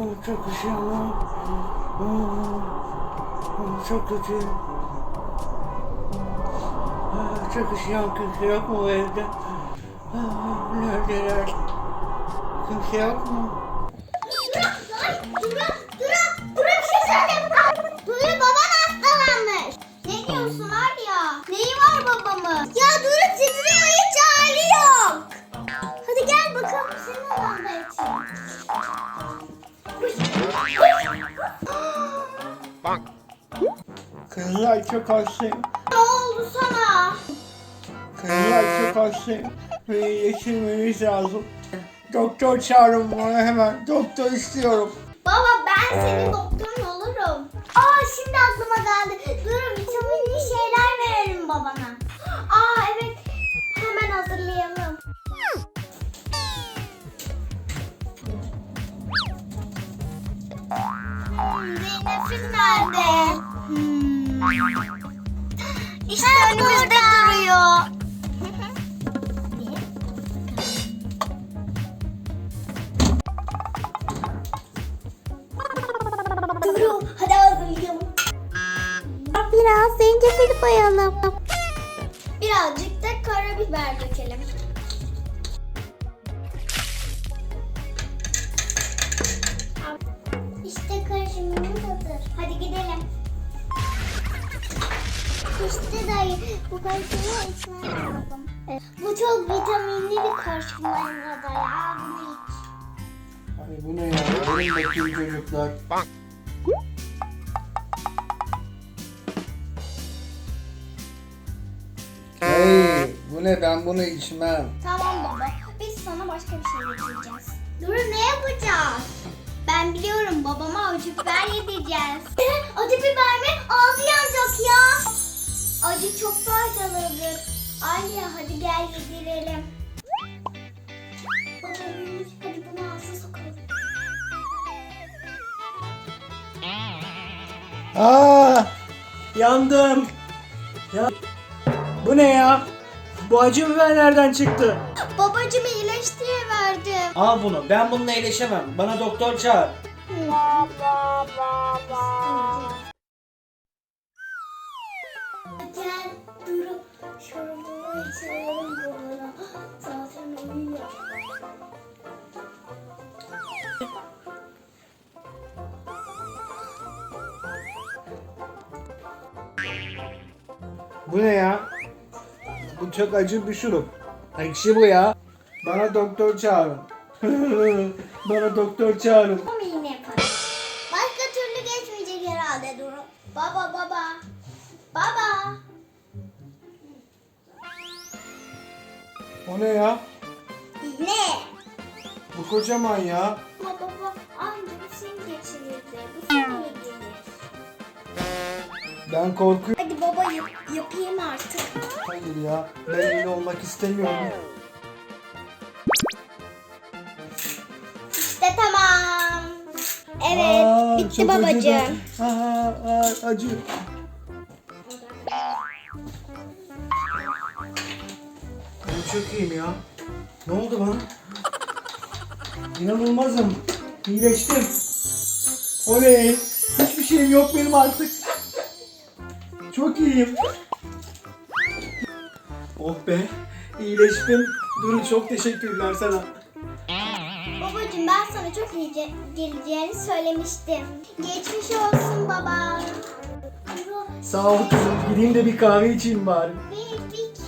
Çok üşüyorum. Aa, Çok kötü. Çok üşüyorum. Kimse yok mu bu evde? Neredeler? Kimse yok mu? Kızlar çok hastayım. Ne oldu sana? Kızlar çok hastayım. Beni iyileştirmeniz lazım. Doktor çağırın bana hemen. Doktor istiyorum. Baba ben senin doktorun olurum. Aa şimdi aklıma geldi. Zeynep'in nerede? Hmm. İşte önümüzde duruyor. Duru hadi hazırlayalım. Biraz zencefil koyalım. Birazcık da karabiber dökelim. İşte dayı bu karışımı içmem lazım. Evet. Bu çok vitaminli bir karışım dayı. Ya bunu iç. Ay bu ne ya? Benim bakayım çocuklar. Hey, bu ne? Ben bunu içmem. Tamam baba. Biz sana başka bir şey getireceğiz. Dur ne yapacağız? Ben biliyorum babama acı biber yedireceğiz. acı biber Acı çok faydalıdır. Aliye hadi gel yedirelim. Hadi bunu ağzına sokalım. Aa! Yandım. Ya bu ne ya? Bu acı biber nereden çıktı? Babacımı iyileştiriye verdim. Al bunu. Ben bununla iyileşemem. Bana doktor çağır. Duru şurubu içelim babana. Zaten uyuyor. Bu ne ya? Bu çok acı bir şurup. Ekşi bu ya. Bana doktor çağırın. Bana doktor çağırın. Yine yaparım. Başka türlü geçmeyecek herhalde Duru. Baba baba. Baba. O ne ya? Ne? Bu kocaman ya. Ama baba anca bu seni geçirirdi. Bu seni yedirir. Ben korkuyorum. Hadi baba yap, yapayım artık. Hayır ya. Ben öyle olmak istemiyorum. İşte tamam. Evet Aa, bitti çok acıdı. babacığım. Aa, aa, acı. Çok iyiyim ya. Ne oldu bana? İnanılmazım. İyileştim. Oley. Hiçbir şeyim yok benim artık. Çok iyiyim. Oh be. İyileştim. Duru çok teşekkürler sana. Babacığım ben sana çok iyi ge- geleceğini söylemiştim. Geçmiş olsun baba. Sağ ol kızım. Gideyim de bir kahve içeyim bari. Bir, bir